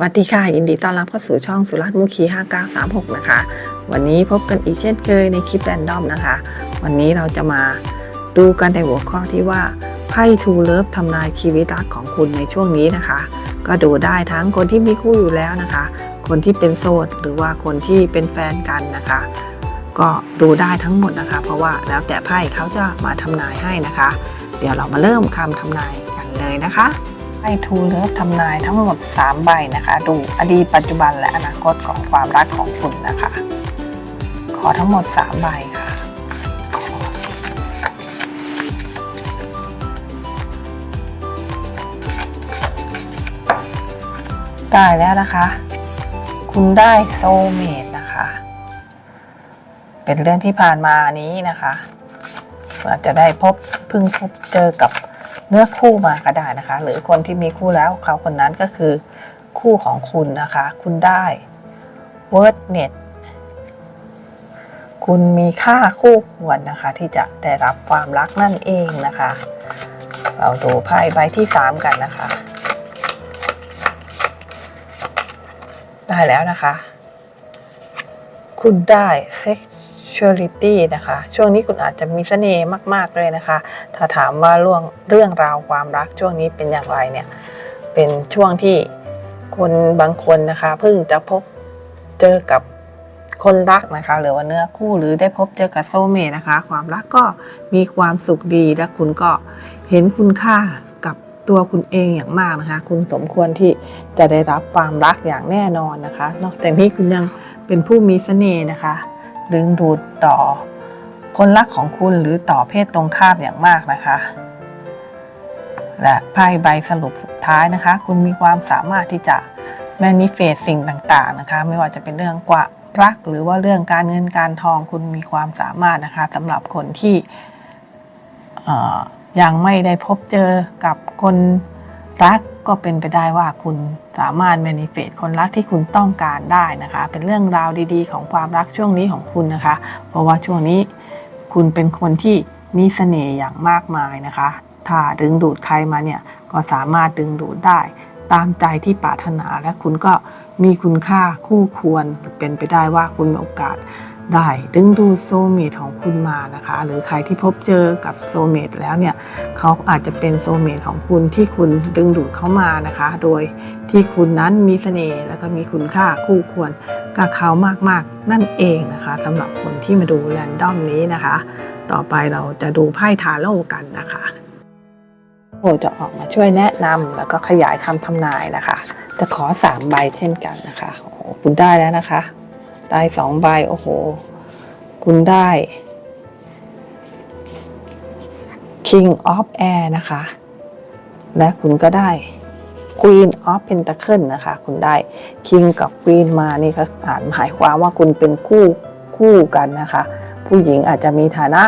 สวัสดีค่ะยินดีต้อนรับเข้าสู่ช่องสุรัตน์มุขี5936 นะคะ วันนี้พบกันอีกเช่นเคยในคลิปแรนดอมนะคะ วันนี้เราจะมาดูกันในหัวข้อที่ว่าไพ่ทูเลิฟทำนายชีวิตรักของคุณในช่วงนี้นะคะ ก็ดูได้ทั้งคนที่มีคู่อยู่แล้วนะคะ คนที่เป็นโสดหรือว่าคนที่เป็นแฟนกันนะคะ ก็ดูได้ทั้งหมดนะคะ เพราะว่าแล้วแต่ไพ่เขาจะมาทำนายให้นะคะ เดี๋ยวเรามาเริ่มคำทำนายกันเลยนะคะ ไพ่ทูเลิฟทำนายทั้งหมด 3 ใบนะคะ ดูอดีตปัจจุบันและอนาคตของความรักของคุณนะคะ ขอทั้งหมด 3 ใบค่ะได้แล้วนะคะ คุณได้โซเมตนะคะ เป็นเรื่องที่ผ่านมานี้นะคะอาจจะได้พบเพิ่งพบเจอกับ เนื้อคู่มาก็ได้นะคะ หรือคนที่มีคู่แล้วเขาคนนั้นก็คือคู่ของคุณนะคะ คุณได้ word net คุณมีค่าคู่ควรนะคะ ที่จะได้รับความรักนั่นเองนะคะ เราดูไพ่ใบที่ 3 กันนะคะ ได้แล้วนะคะ คุณได้ sexuality นะคะ ช่วงนี้คุณอาจจะมีเสน่ห์มาก ๆ เลยนะคะ ถ้าถามว่าเรื่องเรื่องราวความรักช่วงนี้เป็นอย่างไรเนี่ย เป็นช่วงที่คนบางคนนะคะเพิ่งจะพบเจอกับคนรักนะคะ หรือว่าเนื้อคู่หรือได้พบเจอกับโซเมนะคะ ความรักก็มีความสุขดีและคุณก็เห็นคุณค่ากับตัวคุณเองอย่างมากนะคะ คุณสมควรที่จะได้รับความรักอย่างแน่นอนนะคะ นอกจากนี้คุณยังเป็นผู้มีเสน่ห์นะคะ ดึงดูดต่อ คนรักของคุณหรือต่อเพศตรงข้ามอย่างมากนะคะ และไพ่ใบสรุปสุดท้ายนะคะ คุณมีความสามารถที่จะ manifest สิ่งต่างๆนะคะ ไม่ว่าจะเป็นเรื่องกว่ารักหรือว่าเรื่องการเงินการทองคุณมีความสามารถนะคะสำหรับคนที่ยังไม่ได้พบเจอกับคนรักก็เป็นไปได้ว่าคุณ สามารถ manifest คนรักที่คุณต้องการได้นะคะ เป็นเรื่องราวดีๆ ของความรักช่วงนี้ของคุณนะคะ เพราะว่าช่วงนี้คุณเป็นคนที่มีเสน่ห์อย่างมากมายนะคะ ถ้าดึงดูดใครมาเนี่ยก็สามารถดึงดูดได้ ตามใจที่ปรารถนาและคุณก็มีคุณค่าคู่ควรเป็นไปได้ว่าคุณมีโอกาสได้ดึงดูดโซเมตของคุณมานะคะ หรือใครที่พบเจอกับโซเมตแล้วเนี่ยเขาอาจจะเป็นโซเมตของคุณที่คุณดึงดูดเข้ามานะคะ โดย ที่คุณนั้นมีเสน่ห์แล้วก็มีคุณค่าคู่ควรกับเขามากๆ นั่นเองนะคะสำหรับคนที่มาดูแรนดอมนี้นะคะ ต่อไปเราจะดูไพ่ทาโร่กันนะคะโอจะออกมาช่วยแนะนำแล้วก็ขยายคำทำนายนะคะ จะขอสามใบเช่นกันนะคะโอ้คุณได้แล้วนะคะ ได้สองใบโอ้โห คุณได้ King of Air นะคะ และคุณก็ได้ Queen of Pentacle นะคะ คุณได้ King กับ Queen มานี่ก็อ่านหมายความว่าคุณเป็นคู่คู่กันนะคะ ผู้หญิงอาจจะมีฐานะ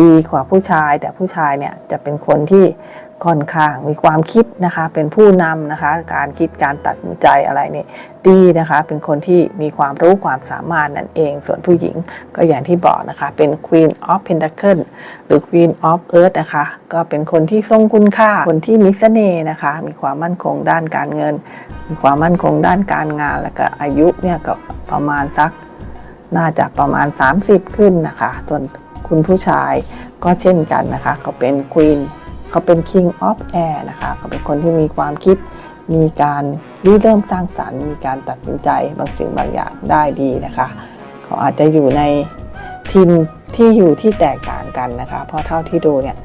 ดีกว่าผู้ชาย แต่ผู้ชายเนี่ยจะเป็นคนที่ค่อนข้างมีความคิดนะคะ เป็นผู้นำนะคะ การคิดการตัดสินใจอะไรนี่ดีนะคะ เป็นคนที่มีความรู้ความสามารถนั่นเอง ส่วนผู้หญิงก็อย่างที่บอกนะคะ เป็น Queen of Pentacle หรือ Queen of Earth นะคะ ก็เป็นคนที่ทรงคุณค่า คนที่มีเสน่ห์นะคะ มีความมั่นคงด้านการเงิน มีความมั่นคงด้านการงาน แล้วก็อายุเนี่ยก็ประมาณสักน่าจะประมาณ 30 ขึ้นนะคะส่วน คุณผู้ชายก็เช่นกันนะคะ เขาเป็น Queen เขาเป็น King of Air นะคะเขาเป็นคนที่มีความคิด มีการริเริ่มสร้างสรรค์ มีการตัดสินใจบางสิ่งบางอย่างได้ดีนะคะ เขาอาจจะอยู่ในทินที่อยู่ที่แตกต่างกันนะคะ เพราะเท่าที่ดูเนี่ย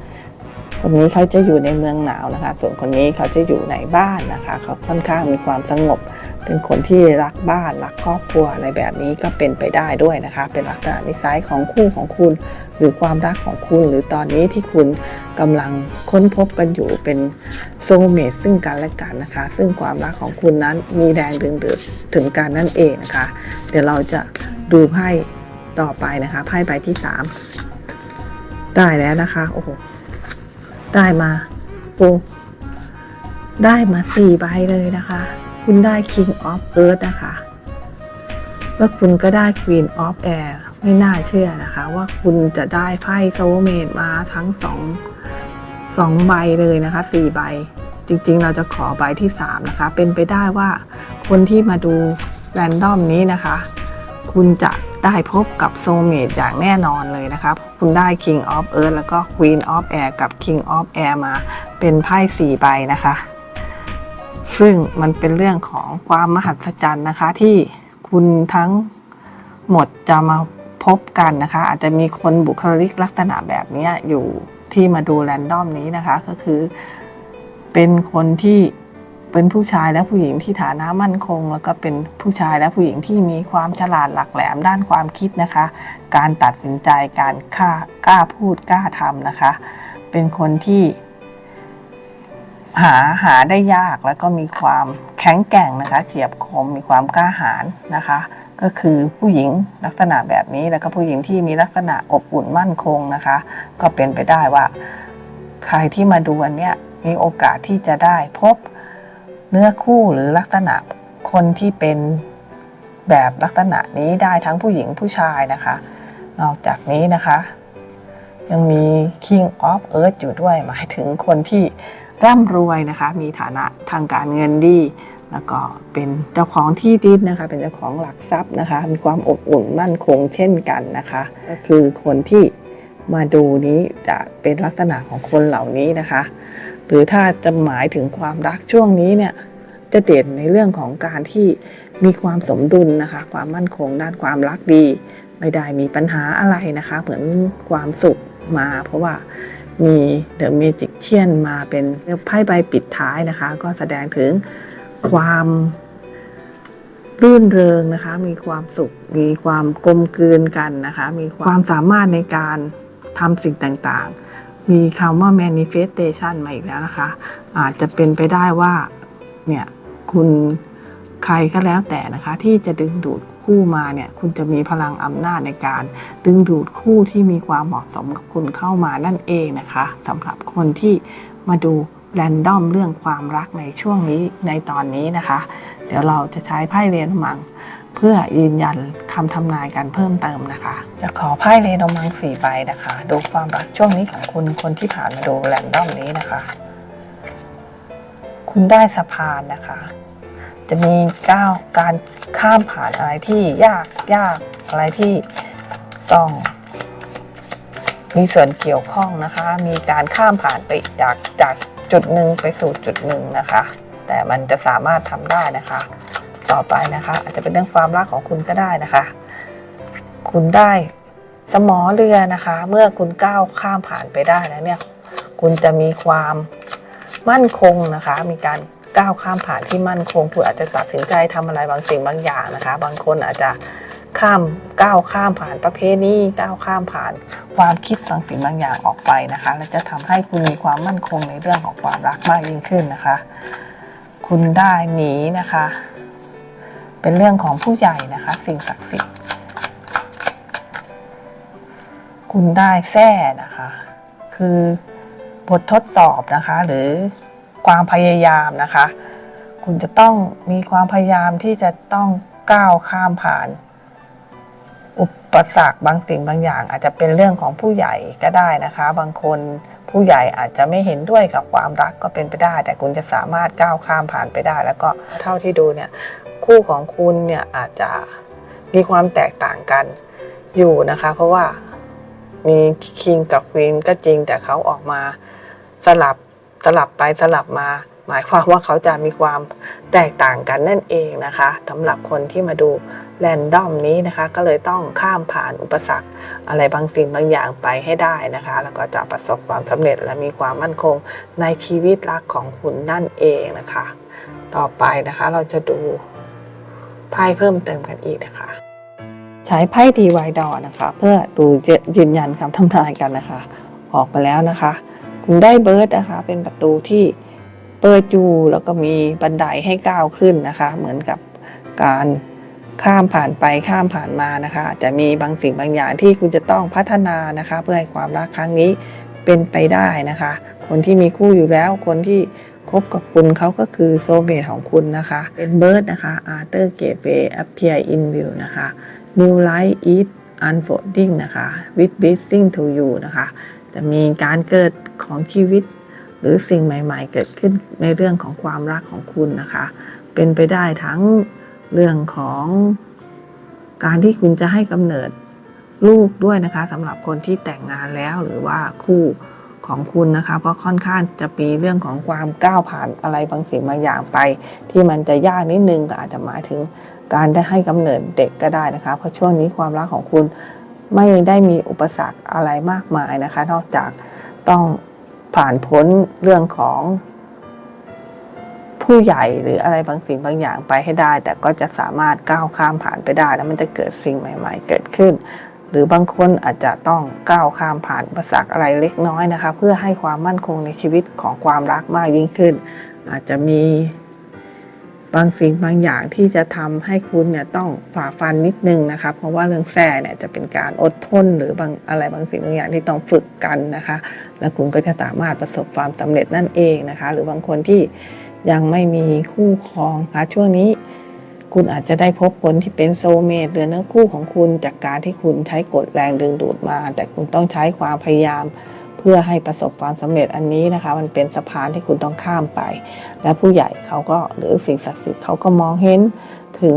คนนี้เขาจะอยู่ในเมืองหนาวนะคะ ส่วนคนนี้เขาจะอยู่ในบ้านนะคะ เขาค่อนข้างมีความสงบ เป็นคนที่รักบ้านรักครอบครัวอะไรแบบนี้ก็เป็นไปได้ด้วยนะคะ เป็นลักษณะนิสัยของคู่ของคุณ หรือความรักของคุณ หรือตอนนี้ที่คุณกำลังค้นพบกันอยู่เป็นโซเมตซึ่งกันและกันนะคะ ซึ่งความรักของคุณนั้นมีแรงดึงดูดถึงกันนั่นเองนะคะ เดี๋ยวเราจะดูไพ่ต่อไปนะคะไพ่ใบที่สามได้แล้วนะคะโอ้โห ได้มาโอ้ได้มาสี่ใบเลยนะคะ คุณได้ King of Earth นะคะ แล้วคุณก็ได้ Queen of Air ไม่น่าเชื่อนะคะ ว่าคุณจะได้ไพ่โซเมตมาทั้งสองสองใบเลยนะคะสี่ใบ จริงๆ เราจะขอใบที่3นะคะ เป็นไปได้ว่าคนที่มาดูแรนดอมนี้นะคะ คุณจะ ได้พบกับโซเมตอย่างแน่นอนเลยนะคะคุณได้ King of Earth แล้วก็ Queen of Air กับ King of Air มาเป็นไพ่สี่ใบนะคะ ซึ่งมันเป็นเรื่องของความมหัศจรรย์นะคะ ที่คุณทั้งหมดจะมาพบกันนะคะ อาจจะมีคนบุคลิกลักษณะแบบนี้อยู่ที่มาดูแรนดอมนี้นะคะ ก็คือเป็นคนที่ เป็นผู้ชายและผู้หญิงที่ฐานะมั่นคง แล้วก็เป็นผู้ชายและผู้หญิงที่มีความฉลาดหลักแหลมด้านความคิดนะคะ การตัดสินใจการค่ากล้าพูดกล้าทำนะคะ เป็นคนที่หาหาได้ยากแล้วก็มีความแข็งแกร่งนะคะเฉียบคมมีความกล้าหาญนะคะ ก็คือผู้หญิงลักษณะแบบนี้แล้วก็ผู้หญิงที่มีลักษณะอบอุ่นมั่นคงนะคะ ก็เป็นไปได้ว่า ใครที่มาดูอันเนี้ยมีโอกาสที่จะได้พบ เนื้อคู่หรือลักษณะคนที่เป็นแบบลักษณะนี้ได้ทั้งผู้หญิงผู้ชายนะคะ นอกจากนี้นะคะ ยังมี King of Earth อยู่ด้วยหมายถึงคนที่ร่ำรวยนะคะ มีฐานะทางการเงินดี แล้วก็เป็นเจ้าของที่ดินนะคะ เป็นเจ้าของหลักทรัพย์นะคะ มีความอบอุ่นมั่นคงเช่นกันนะคะ ก็คือคนที่มาดูนี้จะเป็นลักษณะของคนเหล่านี้นะคะ หรือถ้าจะหมายถึงความรักช่วงนี้เนี่ยจะเด่นในเรื่องของการที่มีความสมดุลนะคะ ความมั่นคงด้านความรักดี ไม่ได้มีปัญหาอะไรนะคะ เหมือนความสุขมา เพราะว่ามีเดอะเมจิกเชียนมาเป็นไพ่ใบปิดท้ายนะคะ ก็แสดงถึงความรื่นเริงนะคะ มีความสุข มีความกลมกลืนกันนะคะ มีความสามารถในการทำสิ่งต่าง มีคำว่า manifestation มาอีกแล้วนะคะ อาจจะเป็นไปได้ว่าเนี่ยคุณใครก็แล้วแต่นะคะ ที่จะดึงดูดคู่มาเนี่ย คุณจะมีพลังอำนาจในการ ดึงดูดคู่ที่มีความเหมาะสมกับคุณเข้ามานั่นเองนะคะสำหรับคนที่มาดูแรนดอมเรื่องความรักในช่วงนี้ในตอนนี้นะคะ เดี๋ยวเราจะใช้ไพ่เรียนมัง เพื่อยืนยันคำทำนายกันเพิ่มเติมนะคะ จะขอไพ่เรนมังสี่ใบนะคะ ดูความรักช่วงนี้ของคุณคนที่ผ่านมาดูแรนดอมนี้นะคะ คุณได้สะพานนะคะ จะมีก้าวการข้ามผ่านอะไรที่ยากยากอะไรที่ต้อง มีส่วนเกี่ยวข้องนะคะ มีการข้ามผ่านไปจากจากจุดหนึ่งไปสู่จุดหนึ่งนะคะ แต่มันจะสามารถทำได้นะคะ ต่อไปนะคะ อาจจะเป็นเรื่องความรักของคุณก็ได้นะคะ คุณได้สมอเรือนะคะ เมื่อคุณก้าวข้ามผ่านไปได้แล้วเนี่ย คุณจะมีความมั่นคงนะคะ มีการก้าวข้ามผ่านที่มั่นคงคุณอาจจะตัดสินใจทำอะไรบางสิ่งบางอย่างนะคะ บางคนอาจจะข้ามก้าวข้ามผ่านประเพณีก้าวข้ามผ่านความคิดบางสิ่งบางอย่างออกไปนะคะ และจะทำให้คุณมีความมั่นคงในเรื่องของความรักมากยิ่งขึ้นนะคะ คุณได้หมีนะคะ เป็นเรื่องของผู้ใหญ่นะคะ สิ่งศักดิ์สิทธิ์ คุณได้แท้นะคะ คือบททดสอบนะคะ หรือความพยายามนะคะ คุณจะต้องมีความพยายามที่จะต้องก้าวข้ามผ่าน อุปสรรคบางสิ่งบางอย่าง อาจจะเป็นเรื่องของผู้ใหญ่ก็ได้นะคะ บางคนผู้ใหญ่อาจจะไม่เห็นด้วยกับความรักก็เป็นไปได้ แต่คุณจะสามารถก้าวข้ามผ่านไปได้ แล้วก็เท่าที่ดูเนี่ย คู่ของคุณเนี่ยอาจจะมีความแตกต่างกันอยู่นะคะ เพราะว่ามีคิงกับควีนก็จริงแต่เขาออกมาสลับสลับไปสลับมา หมายความว่าเขาจะมีความแตกต่างกันนั่นเองนะคะสำหรับคนที่มาดูแรนดอมนี้นะคะ ก็เลยต้องข้ามผ่านอุปสรรคอะไรบางสิ่งบางอย่างไปให้ได้นะคะ แล้วก็จะประสบความสำเร็จและมีความมั่นคงในชีวิตรักของคุณนั่นเองนะคะ ต่อไปนะคะเราจะดู ไพ่เพิ่มเติมกันอีกนะคะ ใช้ไพ่ดีไวดอนะคะ เพื่อดูยืนยันคำทำนายกันนะคะ ออกมาแล้วนะคะ คุณได้เบิร์ดนะคะ เป็นประตูที่เปิดอยู่แล้วก็มีบันไดให้ก้าวขึ้นนะคะ เหมือนกับการข้ามผ่านไปข้ามผ่านมานะคะ จะมีบางสิ่งบางอย่างที่คุณจะต้องพัฒนานะคะ เพื่อให้ความรักครั้งนี้เป็นไปได้นะคะ คนที่มีคู่อยู่แล้วคนที่ บกับคุณเขาก็คือโซเมตของคุณนะคะ เป็นเบิร์ดนะคะ Arthur Gateway appear in view นะคะ New light is unfolding นะคะ with blessing to you นะคะ จะมีการเกิดของชีวิต หรือสิ่งใหม่ ๆ เกิดขึ้นในเรื่องของความรักของคุณนะคะ เป็นไปได้ทั้งเรื่องของการที่คุณจะให้กำเนิดลูกด้วยนะคะสำหรับคนที่แต่งงานแล้วหรือว่าคู่ ของคุณนะคะ เพราะค่อนข้างจะมีเรื่องของความก้าวผ่านอะไรบางสิ่งบางอย่างไป ที่มันจะยากนิดนึงก็อาจจะหมายถึงการได้ให้กำเนิดเด็กก็ได้นะคะ เพราะช่วงนี้ความรักของคุณไม่ได้มีอุปสรรคอะไรมากมายนะคะ นอกจากต้องผ่านพ้นเรื่องของผู้ใหญ่หรืออะไรบางสิ่งบางอย่างไปให้ได้ แต่ก็จะสามารถก้าวข้ามผ่านไปได้ แล้วมันจะเกิดสิ่งใหม่ ๆ เกิดขึ้น หรือบางคนอาจจะต้องก้าวข้ามผ่านอุปสรรคอะไรเล็กน้อยนะคะ เพื่อให้ความมั่นคงในชีวิตของความรักมากยิ่งขึ้น อาจจะมีบางสิ่งบางอย่างที่จะทำให้คุณเนี่ยต้องฝ่าฟันนิดนึงนะคะ เพราะว่าเรื่องแฟร์เนี่ยจะเป็นการอดทนหรือบางอะไรบางสิ่งบางอย่างที่ต้องฝึกกันนะคะ แล้วคุณก็จะสามารถประสบความสำเร็จนั่นเองนะคะ หรือบางคนที่ยังไม่มีคู่ครองคะช่วงนี้ คุณอาจจะได้พบคนที่เป็นโซเมตหรือเนื้อคู่ของคุณจากการที่คุณใช้กฎแรงดึงดูดมา แต่คุณต้องใช้ความพยายามเพื่อให้ประสบความสำเร็จอันนี้นะคะ มันเป็นสะพานที่คุณต้องข้ามไป และผู้ใหญ่เขาก็หรือสิ่งศักดิ์สิทธิ์เขาก็มองเห็นถึง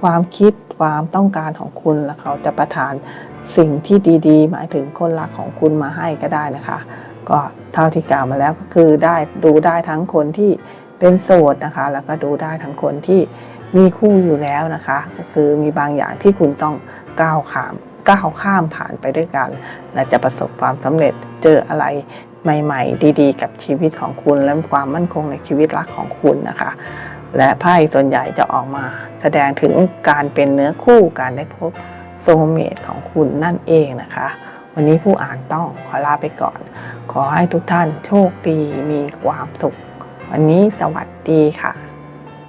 ความคิดความต้องการของคุณแล้วเขาจะประทานสิ่งที่ดีๆ หมายถึงคนรักของคุณมาให้ก็ได้นะคะ ก็เท่าที่กล่าวมาแล้วก็คือได้ดูได้ทั้งคนที่เป็นโสดนะคะ แล้วก็ดูได้ทั้งคนที่ มีคู่อยู่แล้วนะคะ ก็คือมีบางอย่างที่คุณต้องก้าวข้ามก้าวข้ามผ่านไปด้วยกัน และจะประสบความสำเร็จเจออะไรใหม่ ๆ ดีๆ กับชีวิตของคุณ และความมั่นคงในชีวิตรักของคุณนะคะ และไพ่ส่วนใหญ่จะออกมา แสดงถึงการเป็นเนื้อคู่การได้พบโซเมตของคุณนั่นเองนะคะ วันนี้ผู้อ่านต้องขอลาไปก่อน ขอให้ทุกท่านโชคดีมีความสุข วันนี้สวัสดีค่ะ